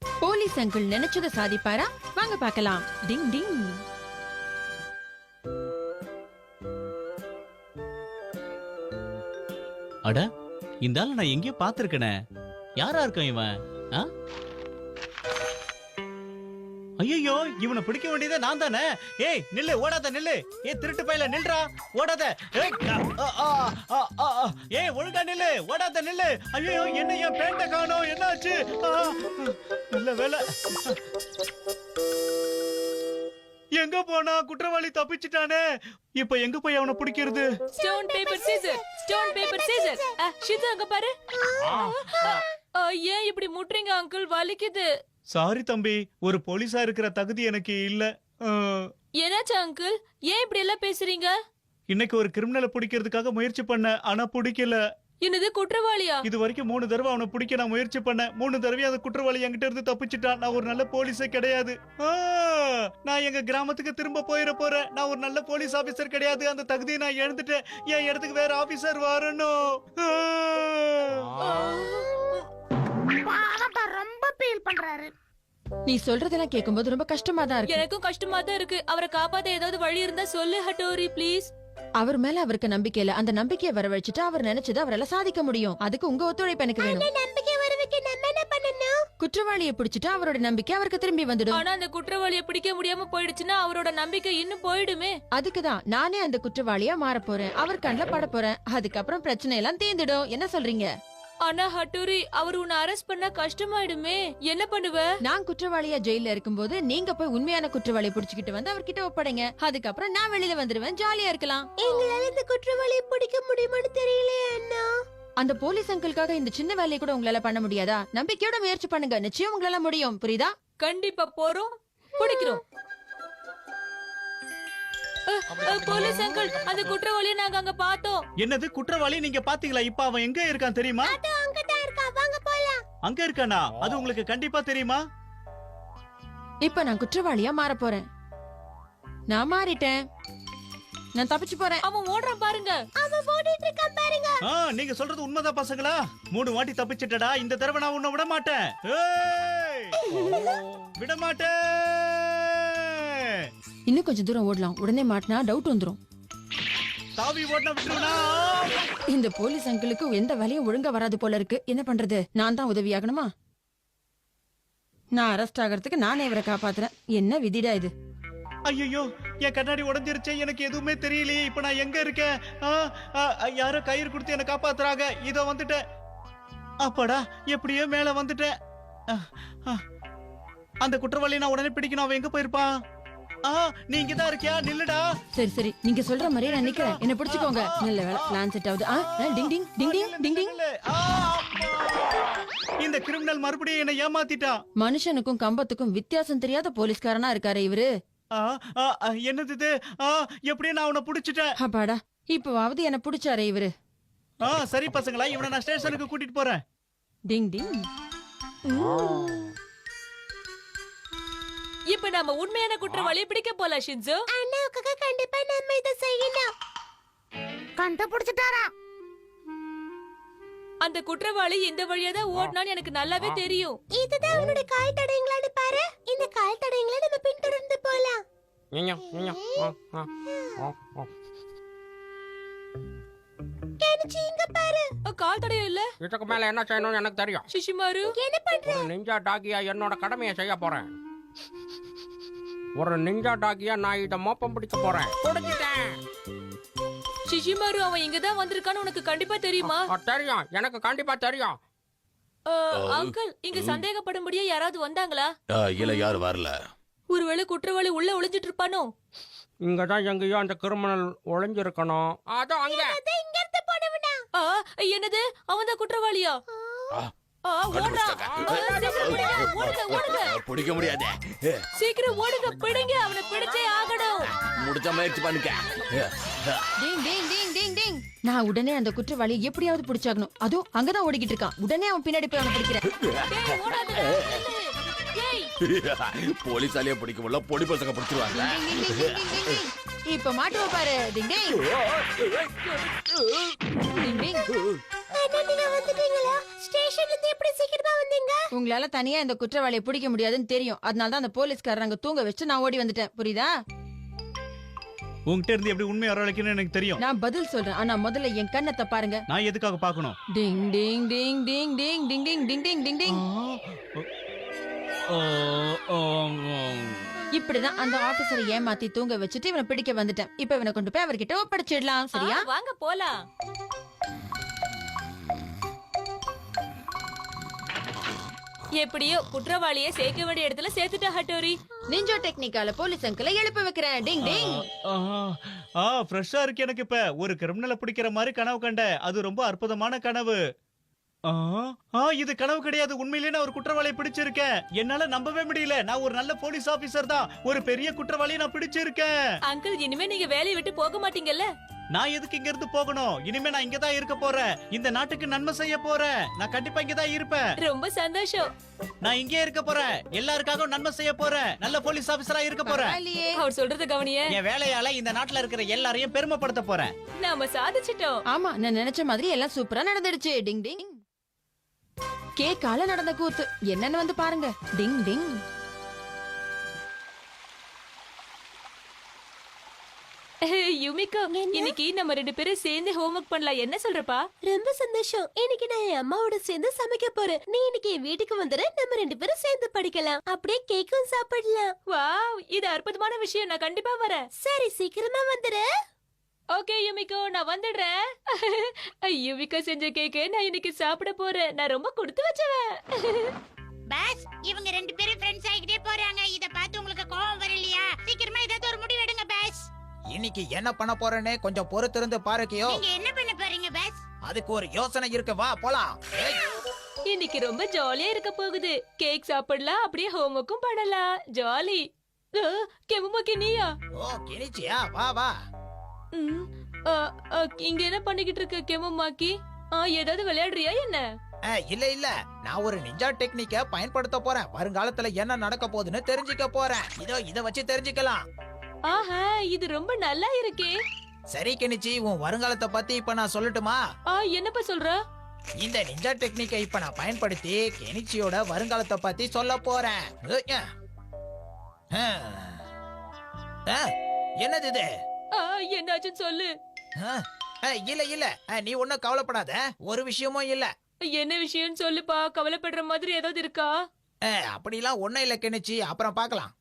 Police uncle நினைச்சதை சாதிப்பாரா? வாங்க பார்க்கலாம். டிங் டிங். அட இந்த ஆளை நான் எங்கேயோ பார்த்துருக்கேனே. யாரா இருக்கான் இவன்? ஆ? ஐயையோ இவனை பிடிக்க வேண்டியதே நான் தானே? ஏய் நில்லு ஓடாத நில்லு. ஏய் திருட்டு பையல நில்றா ஓடாத. ஏய், ஒழுங்கா நில்லு ஓடாத நில்லு. ஐயோ என்ன என் பேண்ட காணோம் என்னாச்சு? நல்ல வேலை எங்க போனா குற்றவாளி தப்பிச்சிட்டானே? இப்ப எங்க போய் அவனை பிடிக்கிறது? Stone paper scissor stone paper scissor ஷிது அங்க பாரு. ஆ, ஏன் இப்படி முட்டுறீங்க அங்கிள் வலிக்குது. சாரி தம்பி. ஒரு போலீஸா இருக்கிற தகுதி எனக்கு இல்ல. அஹ், என்னாச்சு அங்கிள் ஏன் இப்படி எல்லாம் பேசுறீங்க? இன்னைக்கு ஒரு கிரிமினலை பிடிக்கிறதுக்காக முயற்சி பண்ணேன் ஆனா பிடிக்கல. என்னது குற்றவாளியா? இது வரைக்கும் மூணு தடவை அவனை பிடிக்க நான் முயற்சி பண்ணேன் மூணு தடவை அந்த குற்றவாளி என்கிட்ட இருந்து தப்பிச்சிட்டான். நான் ஒரு நல்ல போலீஸே கிடையாது. ஆ, நான் எங்க கிராமத்துக்கு திரும்ப போயிட போறேன். நான் ஒரு நல்ல போலீஸ் ஆபீசர் கிடையாது. அந்த தகுதியை நான் இழந்துட்டேன். என் இடத்துக்கு வேற ஆபீசர் வரணும். ஆ. பண்றாரு. நீ சொல்றதெல்லாம் கேட்கும்போது ரொம்ப கஷ்டமா தான் இருக்கு. எனக்கும் கஷ்டமா தான் இருக்கு. அவரை காப்பாத்த ஏதாவது வழி இருந்தா சொல்லு ஹட்டோரி ப்ளீஸ். அவர் மேல அவருக்கு நம்பிக்கை இல்ல அந்த நம்பிக்கையை வரவழைச்சிட்டு அவர் நினைச்சதை அவரால சாதிக்க முடியும். அதுக்கு உங்க ஒத்துழைப்பு எனக்கு வேணும். நம்பிக்கை வர வைக்க நம்ம என்ன பண்ணணும்? குற்றவாளியை பிடிச்சிட்டு அவரோட நம்பிக்கை அவருக்கு திரும்பி வந்துடும். ஆனா அந்த குற்றவாளியை பிடிக்க முடியாம போயிடுச்சுன்னா அவரோட நம்பிக்கை இன்னும் போயிடுமே. அதுக்குதான் நானே அந்த குற்றவாளியா மாற போறேன். அவர் கண்ணில் பட போறேன். அதுக்கப்புறம் பிரச்சனை எல்லாம் தீர்ந்துடும். என்ன சொல்றீங்க? ஆனா ஹட்டோரி அவர் உன்னை அரெஸ்ட் பண்ணா கஷ்டமாயிடுமே. என்ன பண்ணுவ? நான் குற்றவாளியா ஜெயில இருக்கும்போது நீங்க போய் உண்மையான குற்றவாளியை புடிச்சுக்கிட்டு வந்து அவர்கிட்ட ஒப்படைங்க. அதுக்கப்புறம் நான் வெளியில வந்துருவேன் ஜாலியா இருக்கலாம். எங்களால இந்த குற்றவாளியை பிடிக்க முடியுமான்னு தெரியலையே அண்ணா. அந்த போலீஸ் அங்கிள்காக இந்த சின்ன வேலையை கூட உங்களால பண்ண முடியாதா? நம்பிக்கையோட முயற்சி பண்ணுங்க. நிச்சயம் உங்களால முடியும். புரியுதா? கண்டிப்பா போறோம். பிடிக்கிறோம். போலீஸ் அங்கிள் அந்த குற்றவாளியை நாங்க அங்க பார்த்தோம். என்னது குற்றவாளி நீங்க பாத்தீங்களா இப்ப அவன் எங்க இருக்கான் தெரியுமா? அது அங்கதான் இருக்கா வாங்க போலாம். அங்க இருக்கானா? அது உங்களுக்கு கண்டிப்பா தெரியுமா? இப்ப நான் குற்றவாளியா மாற போறேன். நான் மாறிட்டேன். நான் தப்பிச்சு போறேன். அவன் ஓடுறான் பாருங்க. அவன் ஓடிட்டு இருக்கான் பாருங்க. ஆ, நீங்க சொல்றது உண்மைதான் பசங்களா? மூணு வாட்டி தப்பிச்சிட்டடா. இந்த தடவை நான் உன்னை விட மாட்டேன். ஏய்! விட மாட்டேன். இன்னும் கொஞ்சம் தூரம் ஓடலாம். உடனே மாட்டினா டவுட் விட்டுருவனா இந்த போலீஸ் அங்கிளுக்கு எந்த வேலையும் ஒழுங்கா வராது போல இருக்கு. என்ன பண்றது? நான் தான் உதவியாகணுமா நான் அரெஸ்ட் ஆகிறதுக்கு நானே இவரை காப்பாத்துறேன். என்ன விதிடா இது? ஐயோ என் கண்ணாடி உடைஞ்சிருச்சே எனக்கு எதுவுமே தெரியலையே. இப்ப நான் எங்க இருக்கேன்? யாரோ கயிறு கொடுத்து என்ன காப்பாத்துறாங்க. இதோ வந்துட்டேன். அப்பாடா எப்படியோ மேல வந்துட்டேன். அந்த குற்றவாளி நான் உடனே பிடிக்கணும். அவன் எங்க போயிருப்பான்? ஆ நீ இங்கதான் இருக்கியா? நில்லுடா. சரி சரி. நீங்க சொல்ற மாதிரியே நான் நிக்கிறேன். என்ன பிடிச்சுக்கோங்க. நல்ல வேலை பிளான் செட் ஆகுது. ஆ, டிங் டிங் டிங் டிங் டிங் டிங். இந்த கிரிமினல் மறுபடியும் என்னை ஏமாத்திட்டான். மனுஷனுக்கும் கம்பத்துக்கும் வித்தியாசம் தெரியாத போலீஸ்காரனா இருக்காரு இவரு. என்னது இது? ஆ, எப்படியும் நான் அவனை புடிச்சிட்டேன். அப்பாடா இப்பவாவது என்ன பிடிச்சாரே இவரு. ஆ சரி பசங்களா இவனை நான் ஸ்டேஷனுக்கு கூட்டிட்டு போறேன். டிங் டிங் இப்ப நம்ம உண்மையான குற்றவாளியை பிடிக்க போலாம் ஷின்சோ அண்ணாவுக்காக கண்டிப்பா நம்ம இதை செய்யணும். கண்டுபிடிச்சிட்டாரா அந்த குற்றவாளி இந்த வழியா தான் ஓடினான்னு எனக்கு நல்லாவே தெரியும். இதுதான் உன்னோட கால் தடயங்களான்னு பாரு. இந்த கால் தடயங்களை நம்ம பின்தொடர்ந்து போலாம். கெனிச்சி இங்க பாரு. கால் தடையும் இல்ல? இதுக்கு மேல என்ன செய்யணும்னு எனக்கு தெரியும். சிஷிமாரு என்ன பண்ற? ஒரு நிஞ்சா டாக்கியா என்னோட கடமையை செய்ய போறேன். ஒரு நிஞ்சா டாக்கியா நான் இத மோப்பம் பிடிக்க போறேன். பிடிச்சிட்டேன் சிஷிமாரு அவன் இங்க தான் வந்திருக்கான்னு உனக்கு கண்டிப்பா தெரியுமா? ஆ, தெரியும். எனக்கு கண்டிப்பா தெரியும். அஹ், அங்கிள் இங்க சந்தேகப்படும்படியா யாராவது வந்தாங்களா? ஆ, இல்ல யாரும் வரல. ஒருவேளை குற்றவாளி உள்ள ஒளிஞ்சிட்டு இருப்பானோ? இங்க தான் எங்கேயோ அந்த கிரிமினல் ஒளிஞ்சிருக்கணும். அதோ அங்க. ஆ, என்னது? அவன் தான் குற்றவாளியா? ஆ, பிடிக்க முடியாதே. சீக்கிரம் ஓடுங்க பிடிங்க அவனை பிடிச்சே ஆகணும். முடிச்ச முயற்சி பண்ணுங்க. டிங் டிங் டிங் டிங் டிங் நான் உடனே அந்த குற்றவாளியை எப்படியாவது பிடிச்சாகணும். அதுவும் அங்கதான் ஓடிக்கிட்டு இருக்கான். உடனே அவன் பின்னாடி போய் அவனை பிடிக்கிறேன். போலீஸாலேயே பிடிக்க முடியல பொடி பசங்க பிடிச்சிருவாங்க. இப்ப மாட்டுவ பாரு டிங் டிங் டிங் டிங் அண்ணா நீங்க வந்துட்டீங்களா ஸ்டேஷன்ல இருந்து எப்படி சீக்கிரமா வந்தீங்க உங்களால தனியா இந்த குற்றவாளியை பிடிக்க முடியாதுன்னு தெரியும் அதனால தான் அந்த போலீஸ்காரர் அங்க தூங்க வச்சு நான் ஓடி வந்துட்டேன் புரியுதா உன்கிட்ட இருந்து எப்படி உண்மை வரவழைக்கணும்னு எனக்கு தெரியும் நான் பதில் சொல்றேன் ஆனா முதல்ல என் கண்ணத்தை பாருங்க நான் எதுக்காக பார்க்கணும் டிங் டிங் டிங் டிங் டிங் டிங் டிங் டிங் டிங் டிங் டிங். இப்படிதான் அந்த ஆபீசரை ஏமாத்தி தூங்க வச்சுட்டு இவனை பிடிக்க வந்துட்டேன். இப்ப இவனை கொண்டு போய் அவர்கிட்ட ஒப்படைச்சிடலாம் சரியா? வாங்க போலாம். எப்படியோ குற்றவாளியை சேர்க்க வேண்டிய இடத்துல சேர்த்துட்டா ஹட்டோரி. நிஞ்சோ டெக்னிக்கால போலீஸ் அங்கிளை எழுப்ப வைக்கிறேன். டிங் டிங். ஆ, ஆ ஃப்ரெஷ்ஷா இருக்கு எனக்கு இப்ப. ஒரு கிரிமினலை பிடிக்கிற மாதிரி கனவு கண்டேன் அது ரொம்ப அற்புதமான கனவு. இது கனவு கிடையாது. உண்மையிலேயே நான் ஒரு குற்றவாளியை பிடிச்சிருக்கேன். என்னால நம்பவே முடியல. நான் ஒரு நல்ல போலீஸ் ஆபீசர் தான். ஒரு பெரிய குற்றவாளியை நான் பிடிச்சிருக்கேன். அங்கிள் இனிமே நீங்க வேலையை விட்டு போக மாட்டீங்கல்ல? நான் எதுக்கு இங்க இருந்து போகணும்? இனிமே நான் இங்க தான் இருக்க போறேன். இந்த நாட்டுக்கு நன்மை செய்ய போறேன். நான் கண்டிப்பா இங்க தான் இருப்பேன். ரொம்ப சந்தோஷம். நான் இங்கே இருக்க போறேன். எல்லாருக்காகவும் நன்மை செய்ய போறேன். நல்ல போலீஸ் ஆபீசரா இருக்க போறேன். அவர் சொல்றத கவனிய. என் வேலையால இந்த நாட்டுல இருக்கிற எல்லாரையும் பெருமைப்படுத்த போறேன். நாம சாதிச்சிட்டோம். ஆமா நான் நினைச்ச மாதிரி எல்லாம் சூப்பரா நடந்துடுச்சு. டிங் டிங். கேக்கால நடந்த கூத்து. என்னன்னு வந்து பாருங்க. டிங் டிங். யுமிகோ இன்னைக்கு நம்ம ரெண்டு பேரும் சேர்ந்து ஹோம்ஒர்க் பண்ணலாம். என்ன சொல்றப்பா? ரொம்ப சந்தோஷம். இன்னைக்கு நான் என் அம்மாவோட சேர்ந்து சமைக்க போறேன். நீ இன்னைக்கு என் வீட்டுக்கு வந்துரு. நம்ம ரெண்டு பேரும் சேர்ந்து படிக்கலாம். அப்படியே கேக்கும் சாப்பிடலாம். வாவ் இது அற்புதமான விஷயம். நான் கண்டிப்பா வரேன். சரி சீக்கிரமா வந்துரு. ஓகே யுமிகோ நான் வந்துடுறேன். யுமிகோ செஞ்ச கேக்கு நான் இன்னைக்கு சாப்பிட போறேன். நான் ரொம்ப கொடுத்து வச்சவன். பாஸ் இவங்க ரெண்டு பேரும் ஃப்ரெண்ட்ஸ் ஆகிட்டே போறாங்க. இத பார்த்து உங்களுக்கு கோவம் வரலையா? சீக்கிரமா ஏதாவது ஒரு முடிவு எடுங்க பாஸ் இன்னைக்கு என்ன பண்ண போறேன்னு கொஞ்சம் பொறுத்திருந்து பாருக்கியோ. நீங்க என்ன பண்ண போறீங்க பாஸ் அதுக்கு ஒரு யோசனை இருக்கு. வா போலாம். இன்னைக்கு ரொம்ப ஜாலியா இருக்க போகுது. கேக் சாப்பிடலாம் அப்படியே ஹோம்ஒர்க்கும் பண்ணலாம். ஜாலி கெமுமாக்கி நீயா ஓ கிணிச்சியா வா வா. இங்க என்ன பண்ணிக்கிட்டு இருக்க கெமுமாக்கி ஆ ஏதாவது விளையாடுறியா என்ன? இல்ல இல்ல. நான் ஒரு நிஞ்சா டெக்னிக்க பயன்படுத்த போறேன். வருங்காலத்துல என்ன நடக்க போகுதுன்னு தெரிஞ்சுக்க போறேன். இதோ இத வச்சு தெரிஞ்சுக்கலாம். ஆஹா இது ரொம்ப நல்லா இருக்கே. சரி கிணிச்சி உன் வருங்காலத்தை பத்தி இப்ப நான் சொல்லட்டுமா? என்னப்பா சொல்ற? இந்த நிஞ்சா டெக்னிக்கை இப்ப நான் பயன்படுத்தி கெனிச்சியோட வருங்காலத்தை பத்தி சொல்ல போறேன். என்னது இது? என்னாச்சுன்னு சொல்லு. இல்ல இல்ல. நீ ஒண்ணும் கவலைப்படாத. ஒரு விஷயமும் இல்ல. என்ன விஷயம்னு சொல்லுப்பா. கவலைப்படுற மாதிரி ஏதாவது இருக்கா? அப்படிலாம் ஒண்ணும் இல்ல கிணிச்சி அப்புறம் பார்க்கலாம்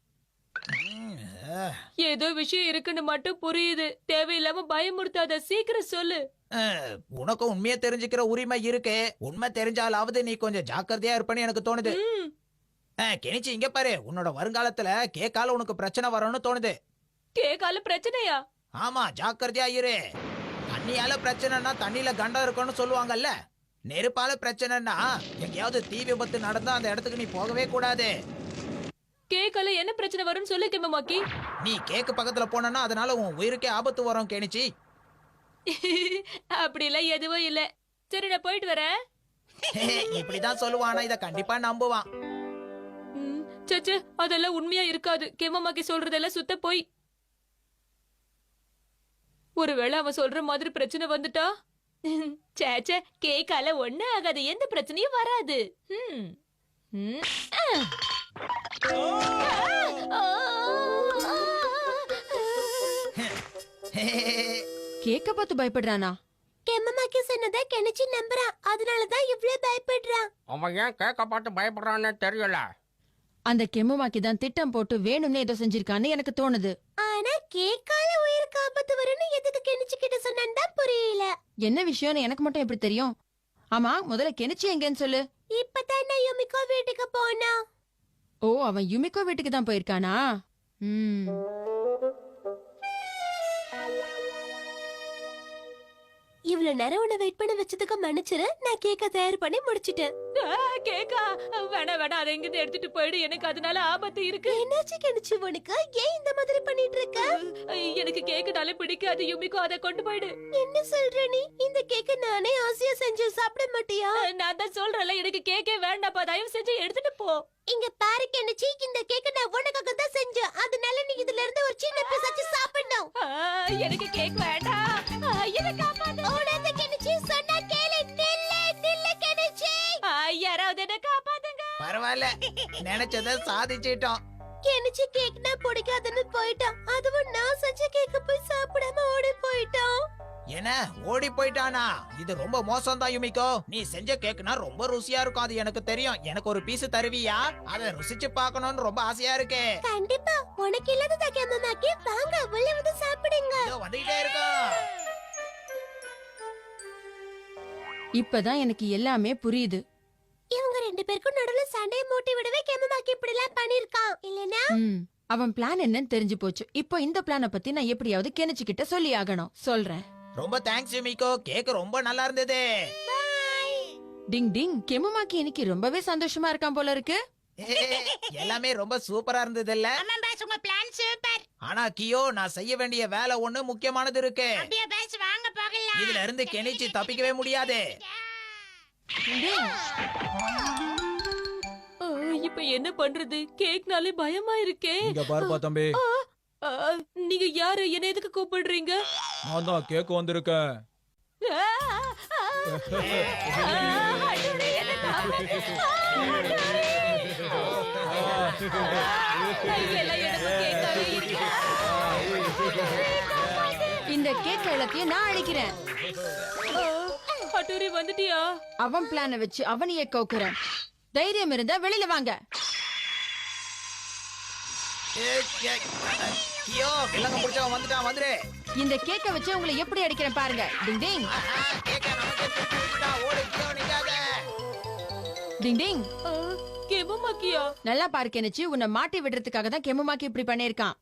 ம், ஆ. ஏதோ விஷயம் இருக்குன்னு மட்டும் புரியுது. தேவையில்லாம பயமுறுத்தாத. சீக்கிரம் சொல்லு. உனக்கும் உண்மையை தெரிஞ்சுக்கிற உரிமை இருக்கு. உண்மை தெரிஞ்சாலாவது நீ கொஞ்சம் ஜாக்கிரதையா இருப்பேன்னு எனக்கு தோணுது. கெனிச்சி இங்க பாரு. உன்னோட வருங்காலத்துல கேக்கால உனக்கு பிரச்சனை வரும்னு தோணுது. கேக்கால பிரச்சனையா? ஆமா ஜாக்கிரதையா இரு. தண்ணியால பிரச்சனைனா தண்ணியில கண்டம் இருக்கும்னு சொல்லுவாங்கல்ல. நெருப்பால பிரச்சனைனா எங்கேயாவது தீ விபத்து நடந்தா அந்த இடத்துக்கு நீ போகவே கூடாது. கேக்கால என்ன பிரச்சனை வரும்னு சொல்லு கெமமாக்கி நீ கேக்கு பக்கத்துல போனனா அதனால உன் உயிருக்கே ஆபத்து வரும் கெனிச்சி அப்படிலாம் எதுவும் இல்ல. சரி நான் போயிட்டு வரேன். இப்படிதான் சொல்லுவான் இத கண்டிப்பா நம்புவான். சச்சே அதெல்லாம் உண்மையா இருக்காது. கெமமாக்கி சொல்றதெல்லாம் சுத்த போய். ஒருவேளை அவன் சொல்ற மாதிரி பிரச்சனை வந்துட்டா? சேச்சே கேக்கால ஒண்ணு ஆகாது. எந்த பிரச்சனையும் வராது. கேக்க பார்த்து பயப்படுறானா? கெம்மமாக்கி சொன்னதை கெனிச்சு நம்புறான். அதனாலதான் இவ்ளோ பயப்படுறான். அவன் ஏன் கேட்க பார்த்து பயப்படுறான்னு தெரியல. அந்த கெம்முமாக்கி தான் திட்டம் போட்டு வேணும்னே ஏதோ செஞ்சிருக்கான்னு எனக்கு தோணுது. ஆனா கேக்கால உயிருக்கு ஆபத்து வரும்னு எதுக்கு கெனிச்சு கிட்ட சொன்னான்னு தான் புரியல. என்ன விஷயம்னு எனக்கு மட்டும் எப்படி தெரியும்? ஆமா முதல்ல கெனிச்சி எங்கன்னு சொல்லு. இப்பதான் நான் யுமிகோ வீட்டுக்கு போனா. ஓ அவன் யுமிகோ வீட்டுக்கு தான் போயிருக்கானா? ம். இவ்வளவு நேரம் உன்னை வெயிட் பண்ண வச்சதுக்கு மன்னிச்சிரு. நான் கேக்க தயார் பண்ணி முடிச்சிட்டேன். கேக்கா வேணாம் வேணாம் அதை எங்கிருந்து எடுத்துட்டு போயிடு. எனக்கு அதனால ஆபத்து இருக்கு. என்னாச்சு கெனிச்சு உனக்கு? ஏன் இந்த மாதிரி பண்ணிட்டு இருக்க எனக்கு கேக்குனாலே பிடிக்காது. யுமிக்கோ அதை கொண்டு போயிடு. என்ன சொல்ற நீ? இந்த கேக்க நானே ஆசையா செஞ்சு சாப்பிட மாட்டியா? நான் தான் சொல்றேன்ல எனக்கு கேக்கே வேண்டாப்பா தயவு செஞ்சு எடுத்துட்டு போ. இங்க பாரு கெனிச்சி இந்த கேக்க நான் உனக்காக தான் செஞ்சேன். அதனால நீ இதுல இருந்து ஒரு சின்ன பீஸ் சாப்பிடணும். எனக்கு கேக் வேண்டாம். ஆ, பரவாயில்ல. நினைச்சத சாதிச்சிட்டோம். கெனிச்சி கேக்னா பிடிக்காதுன்னு போயிட்டான் அதுவும் நான் செஞ்ச கேக்க போய் சாப்பிடாம ஓடி போயிட்டான் என்ன? ஓடி போயிட்டானா? இது ரொம்ப மோசம் தான் யுமிக்கோ நீ செஞ்ச கேக்குனா ரொம்ப ருசியா இருக்கும் அது எனக்கு தெரியும். எனக்கு ஒரு பீஸ் தருவியா? அதை ருசிச்சு பார்க்கணும்னு ரொம்ப ஆசையா இருக்கு. கண்டிப்பா. உனக்கு இல்லாததா கேமமாக்கி வாங்க உள்ள வந்து சாப்பிடுங்க. வந்துகிட்டே இருக்கோம். இப்பதான் எனக்கு எல்லாமே புரியுது. இவங்க ரெண்டு பேருக்கும் நடுவுல சண்டையை மூட்டி விடவே கேமமாக்கி இப்படி எல்லாம் பண்ணிருக்கான் இல்லனா அவன் பிளான் என்னன்னு தெரிஞ்சு போச்சு. இப்போ இந்த பிளான பத்தி நான் எப்படியாவது கெனிச்சுக்கிட்ட சொல்லி ஆகணும். சொல்றேன். ரொம்ப தேங்க்ஸ் யுமிக்கோ கேக் ரொம்ப நல்லா இருந்தது. டிங் டிங். கெமுமாக்கி இன்னைக்கு ரொம்பவே சந்தோஷமா இருக்கான் போல இருக்கு. எல்லாமே ரொம்ப சூப்பரா இருந்தது இல்ல ஆமா பாஸ் உங்க பிளான் சூப்பர் ஆனா கியோ நான் செய்ய வேண்டிய வேலை ஒண்ணு முக்கியமானது இருக்கு. அப்படியே பாஸ் வாங்க போகலாம். இதுல இருந்து கெனிச்சு தப்பிக்கவே முடியாது. இப்ப என்ன பண்றது? கேக்னாலே பயமா இருக்கே இங்க பாருப்பா தம்பி. நீங்க யாரு? என்ன எதுக்கு கூப்பிடுறீங்க? நான் தான் கேட்க வந்திருக்கேன். இந்த கேக் எல்லாத்தையும் நான் அழிக்கிறேன். அட்டூரி வந்துட்டியா? அவன் பிளான வச்சு அவனையே கோக்குறேன். தைரியம் இருந்தா வெளியில வாங்க. வில்லங்க வந்துட்டான் வந்துரு இந்த கேக்க வச்சு உங்களை எப்படி அடிக்கிறேன் பாருங்க. டிங் டிங். டிங் டிங். கெமமாக்கியா? நல்லா பாரு கெனிச்சு. உன்னை மாட்டி விடுறதுக்காக தான் கெமுமாக்கி இப்படி பண்ணிருக்கான்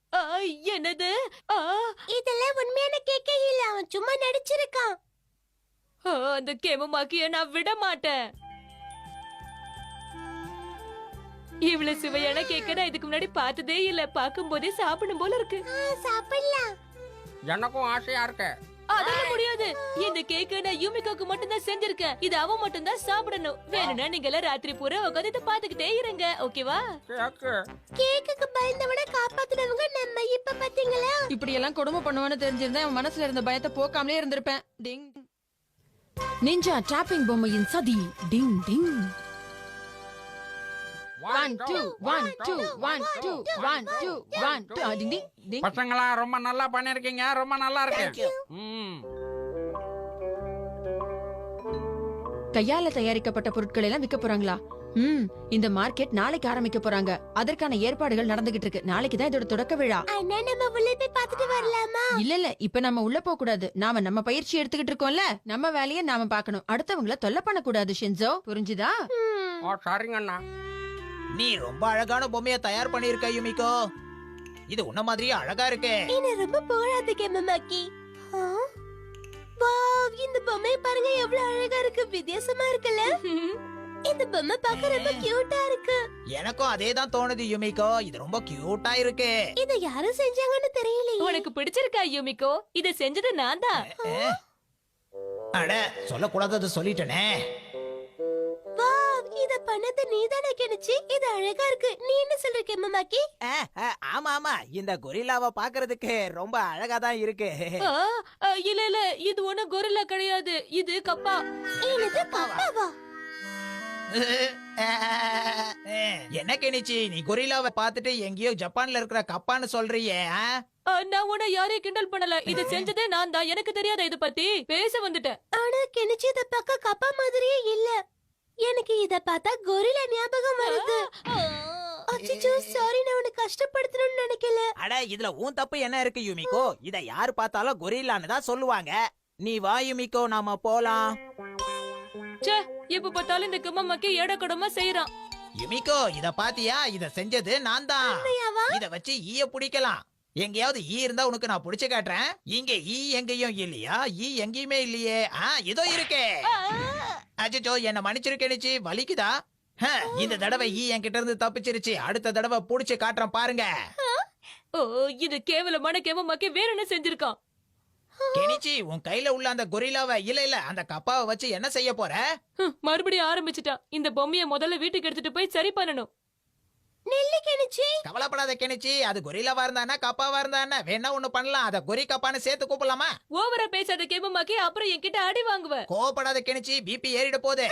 என்னது? ஆ, இதெல்லாம் உண்மையான கேக்கே இல்ல. அவன் சும்மா நடிச்சிருக்கான். அந்த கெமமாக்கிய நான் விட மாட்டேன் இவ்வளவு சுவையான கேக்க நான் இதுக்கு முன்னாடி பார்த்ததே இல்ல. பார்க்கும் போதே சாப்பிடும் போல இருக்கு. சாப்பிடலாம். எனக்கும் ஆசையா இருக்கு. அதெல்லாம் முடியாது. இந்த கேக்க நான் யூமிகாக்கு மட்டும் தான் செஞ்சிருக்கேன். இது அவன் மட்டும் தான் சாப்பிடணும். வேணும்னா நீங்க எல்லாம் ராத்திரி பூரா உட்காந்து இதை பாத்துக்கிட்டே இருங்க. ஓகேவா? கேக்கு. கேக்குக்கு பயந்தவன காப்பாத்துனவங்க நம்ம. இப்ப பாத்தீங்களா? இப்படி எல்லாம் கொடுமை பண்ணுவான்னு தெரிஞ்சிருந்தா என் மனசுல இருந்த பயத்தை போக்காமலே இருந்திருப்பேன். டிங் நிஞ்சா டிராப்பிங் பொம்மையின் சதி டிங் டிங் பசங்களா ரொம்ப நல்லா பண்ணிருக்கீங்க. ரொம்ப நல்லா இருக்கு. ம். கையால தயாரிக்கப்பட்ட பொருட்கள் எல்லாம் விற்க போறாங்களா? ம் இந்த மார்க்கெட் நாளைக்கு ஆரம்பிக்க போறாங்க. அதற்கான ஏற்பாடுகள் நடந்துகிட்டு இருக்கு. நாளைக்கு தான் இதோட தொடக்க விழா. அண்ணா நம்ம உள்ள போய் பாத்துட்டு வரலாமா? இல்ல இல்ல இப்ப நம்ம உள்ள போக கூடாது. நாம நம்ம பயிற்சி எடுத்துக்கிட்டு இருக்கோம்ல. நம்ம வேலையை நாம பார்க்கணும். அடுத்தவங்கள தொல்லை பண்ணக்கூடாது ஷின்சோ புரிஞ்சுதா? ஓ சரிங்கண்ணா. நீ ரொம்ப அழகான பொம்மைய தயார் பண்ணிருக்க யுமிக்கோ இது உன்ன மாதிரியே அழகா இருக்கே. என்ன ரொம்ப புகழாத கேமமாக்கி வாவ் இந்த பொம்மை பாருங்க எவ்வளவு அழகா இருக்கு. வித்தியாசமா இருக்குல்ல? இந்த பொம்மை பார்க்க ரொம்ப கியூட்டா இருக்கு. எனக்கும் அதே தான் தோணுது யுமிக்கோ இது ரொம்ப கியூட்டா இருக்கு. இத யாரு செஞ்சாங்கன்னு தெரியலையே. உனக்கு பிடிச்சிருக்கா யூமிகோ? இத செஞ்சது நான் தான். அட சொல்லக்கூடாதது சொல்லிட்டனே. இத பண்ணது நீதானே கிணச்சி இது அழகா இருக்கு. நீ என்ன சொல்ற அஹ், ஆமா ஆமா இந்த கொரில்லாவை பாக்குறதுக்கு ரொம்ப அழகா தான் இருக்கு இல்ல இல்ல. இது ஒண்ணு கொரில்லா கிடையாது. இது கப்பா. என்னது கப்பாவா? என்ன கெனிச்சி நீ கொரில்லாவை பார்த்துட்டு எங்கேயோ ஜப்பான்ல இருக்கிற கப்பான்னு சொல்றியே நான் உன்னை யாரையும் கிண்டல் பண்ணல. இது செஞ்சதே நான் தான். எனக்கு தெரியாத இத பத்தி. பேச வந்துட்டேன். ஆனா கிணச்சி இத பார்க்க கப்பா மாதிரியே இல்ல. எனக்கு இத பார்த்தா கொரில்லா ஞாபகம் வருது. அச்சச்சோ சாரி நான் உன்னை கஷ்டப்படுத்தணும்னு நினைக்கல. அட இதுல உன் தப்பு என்ன இருக்கு யுமிகோ? இத யாரு பார்த்தாலும் கொரில்லான்னு தான் சொல்லுவாங்க. நீ வா யுமிகோ நாம போலாம். ச்சே எப்ப பார்த்தாலும் இந்த கம்மம்மாக்கி ஏடக்கடமா செய்யறான் யுமிகோ இத பாத்தியா? இத செஞ்சது நான் தான்? இத வச்சு ஈய பிடிக்கலாம். எங்கேயாவது ஈ இருந்தா உனக்கு நான் புடிச்சு காட்டுறேன். இங்க ஈ எங்கேயும் இல்லையா? ஈ எங்கேயுமே இல்லையே. ஆ இதோ இருக்கே. அச்சோ என்ன மன்னிச்சிருக்கேனிச்சு வலிக்குதா? ஹ, இந்த தடவை ஈ என்கிட்ட இருந்து தப்பிச்சிருச்சு. அடுத்த தடவை புடிச்சு காட்டுறேன் பாருங்க. ஓ இது கேவலமான கெமம்மாக்கி வேற என்ன செஞ்சிருக்கான்? கெனிச்சி உன் கையில உள்ள அந்த கொரில்லாவை இல்ல இல்ல அந்த கப்பாவை வச்சு என்ன செய்ய போற? மறுபடியும் ஆரம்பிச்சிட்டான் இந்த பொம்மைய முதல்ல வீட்டுக்கு எடுத்துட்டு போய் சரி பண்ணணும். நெல்லு கெனிச்சி கவலைப்படாத கெனிச்சி அது கொரிலாவா இருந்தானா கப்பாவா இருந்தானா? வேணா ஒண்ணு பண்ணலாம். அத கொரி கப்பான்னு சேர்த்து கூப்பிடலாமா? ஓவரா பேசாத கேமமாக்கி அப்புறம் என்கிட்ட அடி வாங்குவ. கோவப்படாத கெனிச்சி பிபி ஏறிட போகுது.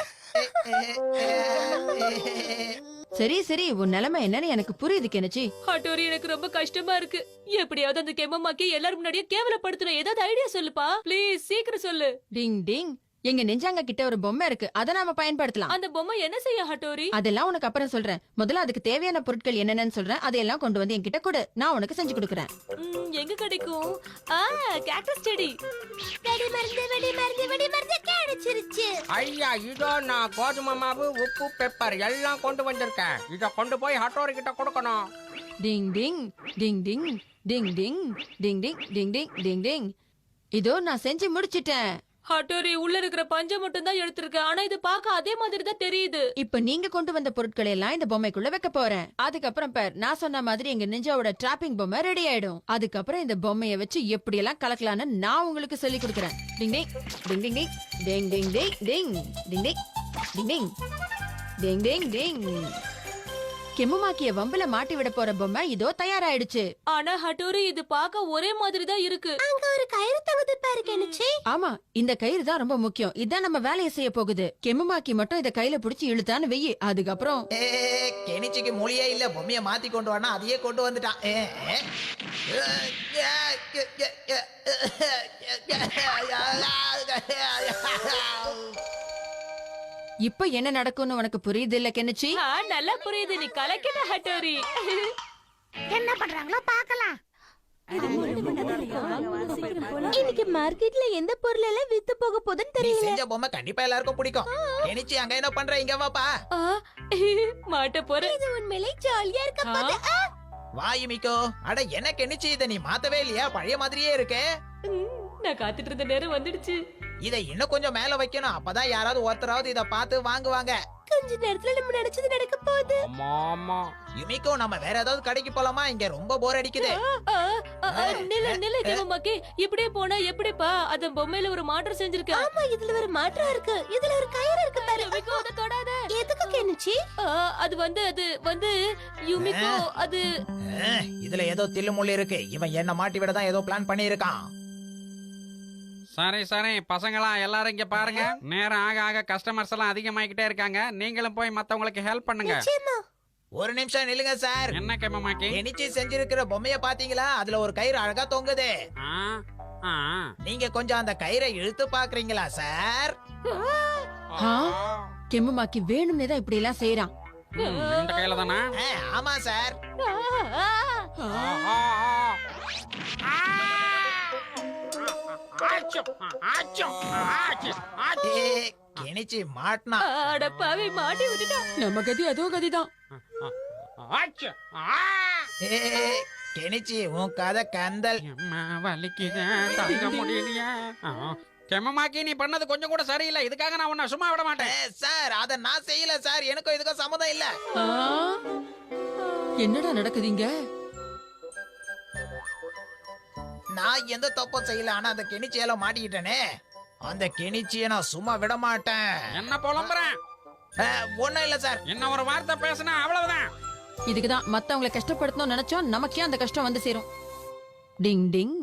சரி சரி. உன் நிலைமை என்னன்னு எனக்கு புரியுது கெனச்சி ஹட்டோரி எனக்கு ரொம்ப கஷ்டமா இருக்கு. எப்படியாவது அந்த கேமமாக்கி எல்லாரும் முன்னாடியே கேவலப்படுத்தணும். ஏதாவது ஐடியா சொல்லுப்பா. ப்ளீஸ் சீக்கிரம் சொல்லு. டிங் டிங். எங்க நெஞ்சாங்க கிட்ட ஒரு பொம்மை இருக்கு அதை நாம பயன்படுத்தலாம் அந்த பொம்மை என்ன செய்ய ஹட்டோரி அதெல்லாம் உனக்கு அப்புறம் சொல்றேன் முதல்ல அதுக்கு தேவையான பொருட்கள் என்னென்னு சொல்றேன் அதையெல்லாம் கொண்டு வந்து என்கிட்ட கொடு நான் உனக்கு செஞ்சு கொடுக்குறேன் ம், எங்க கிடைக்கும் ஆ கேக்டஸ் செடி வெடி மருந்து வெடி மருந்து வெடி மருந்து கிடைச்சிருச்சு ஐயா இதோ நான் கோதுமை மாவு உப்பு பெப்பர் எல்லாம் கொண்டு வந்திருக்கேன் இத கொண்டு போய் ஹட்டோரி கிட்ட கொடுக்கணும் டிங் டிங் டிங் டிங் டிங் டிங் டிங் டிங் டிங் டிங் டிங் டிங் இதோ நான் செஞ்சு முடிச்சிட்டேன் ஹட்டோரி உள்ள இருக்கிற பஞ்சம் மட்டும் தான் எடுத்திருக்கேன் ஆனா இது பார்க்க அதே மாதிரி தான் தெரியுது இப்ப நீங்க கொண்டு வந்த பொருட்களை எல்லாம் இந்த பொம்மைக்குள்ள வைக்க போறேன் அதுக்கப்புறம் பார் நான் சொன்ன மாதிரி எங்க நெஞ்சாவோட டிராப்பிங் பொம்மை ரெடி ஆயிடும் அதுக்கப்புறம் இந்த பொம்மையை வச்சு எப்படி எல்லாம் கலக்கலாம்னு நான் உங்களுக்கு சொல்லி கொடுக்குறேன் டிங் டிங் டிங் டிங் டிங் டிங் டிங் டிங் டிங் டிங் டிங் டிங் டிங் டிங் டிங் கெம்முமாக்கிய வம்புல மாட்டி விட போற பொம்மை இதோ தயாராயிடுச்சு ஆனா ஹட்டோரி இது பார்க்க ஒரே மாதிரி தான் இருக்கு அங்க ஒரு கயிறு தொகுதி பாரு கெனிச்சி ஆமா இந்த கயிறு தான் ரொம்ப முக்கியம் இதான் நம்ம வேலையை செய்ய போகுது கெம்முமாக்கி மட்டும் இத கையில புடிச்சு இழுத்தான்னு வெயி அதுக்கப்புறம் ஏ, கெனிச்சிக்கு மொழியே இல்ல பொம்மைய மாத்தி கொண்டு வானா அதையே கொண்டு வந்துட்டான் ஏ. இப்ப என்ன நடக்கும்னு உனக்கு புரியுது இல்ல கெனிச்சி ஆ, நல்லா புரியுது. நீ கலக்கிட்ட ஹட்டோரி. என்ன பண்றாங்களோ பார்க்கலாம். இன்னைக்கு மார்க்கெட்ல எந்த பொருள் எல்லாம் வித்து போக போகுதுன்னு நீ தெரியல. செஞ்ச பொம்மை கண்டிப்பா எல்லாருக்கும் பிடிக்கும். கெனிச்சி அங்க என்ன பண்ற? இங்க வாப்பா மாட்ட போற இது உண்மையிலே ஜாலியா இருக்க ஆ, போது வாயு மிக்கோ. அட என்ன கெனிச்சி இத நீ மாத்தவே இல்லையா? பழைய மாதிரியே இருக்கே. நான் காத்துட்டு இருந்த நேரம் வந்துடுச்சு. இத இன்னும் கொஞ்சம் மேல வைக்கணும். அப்பதான் யாராவது ஒருத்தராவது இத பார்த்து வாங்குவாங்க. கொஞ்ச நேரத்துல நம்ம நினைச்சது நடக்க போகுது. ஆமா ஆமா. யுமிக்கோ நம்ம வேற ஏதாவது கடைக்கு போலாமா? இங்க ரொம்ப போர் அடிக்குது. நில்லு நில்லு கேமமாக்கி இப்படியே போனா எப்படிப்பா? அந்த பொம்மையில ஒரு மாற்றம் செஞ்சிருக்க. ஆமா இதுல ஒரு மாற்றம் இருக்கு. இதுல ஒரு கயிறு இருக்கு பாரு. யுமிகோ அதை தொடாத. எதுக்கு கெனிச்சி அது வந்து அது வந்து யுமிகோ அது இதுல ஏதோ தில்லுமுள்ளு இருக்கு. இவன் என்ன மாட்டி விட தான் ஏதோ பிளான் பண்ணியிருக்கான். சரி சரி. பசங்களா எல்லாரும் இங்க பாருங்க. நேரம் ஆக ஆக கஸ்டமர்ஸ் எல்லாம் அதிகமாகிக்கிட்டே இருக்காங்க. நீங்களும் போய் மத்தவங்களுக்கு ஹெல்ப் பண்ணுங்க. ஒரு நிமிஷம் நில்லுங்க சார் என்ன கேமமாக்கி கெனிச்சி செஞ்சிருக்கிற பொம்மைய பாத்தீங்களா? அதுல ஒரு கயிறு அழகா தொங்குது. நீங்க கொஞ்சம் அந்த கயிறை இழுத்து பாக்குறீங்களா சார் ஆ? கெம்முமாக்கி வேணும்னே தான் இப்படி எல்லாம் செய்யறான் ம், இந்த கையில தானா? அஹ், ஆமா சார் கெனிச்சி மாட்டினா. அட பாவி மாட்டி விட்டுட்டா. நம்ம கதி அதோ கதிதான். ஏ, கெனிச்சி உன் கதை கந்தல். வலிக்குது? தாங்க முடியலையா. கெமமாக்கி நீ பண்ணது கொஞ்சம் கூட சரியில்லை. இதுக்காக நான் உன்னை சும்மா விட மாட்டேன். சார் அத நான் செய்யல சார். எனக்கும் இதுக்கும் சம்மதம் இல்ல? என்னடா நடக்குதுங்க நான் எந்த தப்பும் செய்யல ஆனா அந்த கெனிச்சியால மாட்டிக்கிட்டேனே. அந்த கெனிச்சிய நான் சும்மா விட மாட்டேன் என்ன புலம்புறேன்? ஒண்ணும் இல்ல சார். என்ன ஒரு வார்த்தை பேசினா அவ்வளவுதான். இதுக்குதான் மத்தவங்களை கஷ்டப்படுத்தணும்னு நினைச்சோம் நமக்கே அந்த கஷ்டம் வந்து சேரும். டிங் டிங்.